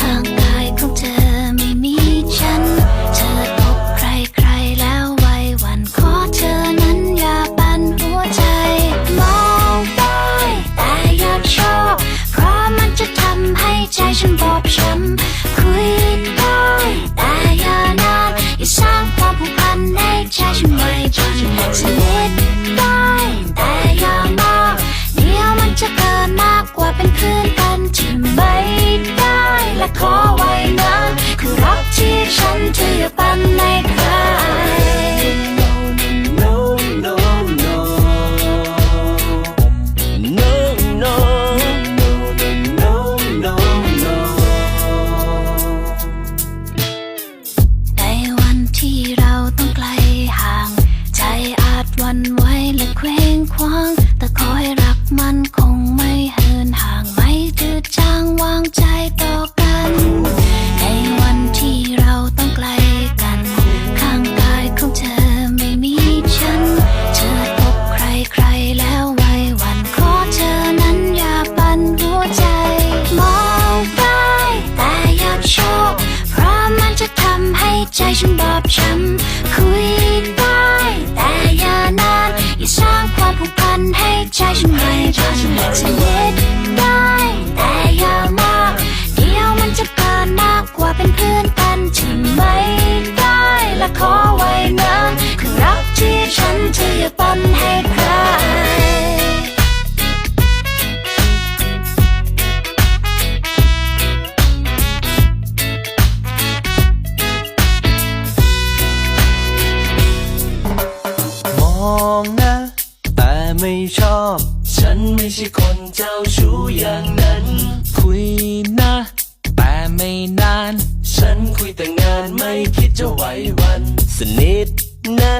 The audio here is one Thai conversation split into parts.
ข้างกายของเธอไม่มีฉัน เธอพบใครใครแล้วไว้วันขอเธอนั้นอย่าปั่นหัวใจ มองไปแต่อย่าชอบ เพราะมันจะทำให้ใจฉันบอบช้ำคุยไปแต่อย่านานอย่าสร้างความผูกพันในใจฉันไว้จ ไหวและเคว้งคว้าง แต่ขอให้รักมันคงไม่เหินห่างไม่จืดจางวางใจต่อกัน ในวันที่เราต้องไกลกัน ข้างกายของเธอไม่มีฉัน เธอพบใครใครแล้วไว้วันขอเธอนั้นอย่าปั่นหัวใจ มองไปแต่อย่าชอบเพราะมันจะทำให้ใจฉันบอบช้ำ ขอไว้น้ำคือรักที่ฉันจะอย่าปันให้ใครมองนะ แต่ไม่ชอบ ฉันไม่ใช่คนเจ้าชู้อย่างนั้น คุยนะ สนิทนะ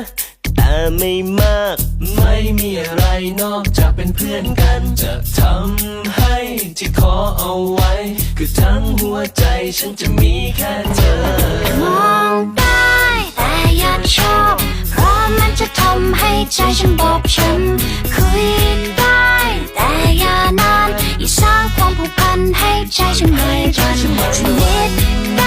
แต่ไม่มาก ไม่มีอะไรนอกจากเป็นเพื่อนกัน จะทำให้ที่ขอเอาไว้ คือทั้งหัวใจฉันจะมีแค่เธอ มองได้แต่อย่าชอบ เพราะมันจะทำให้ใจฉันบอบช้ำคุยได้แต่อย่านาน อย่าสร้างความผูกพันให้ใจฉันไม่จันสนิทได้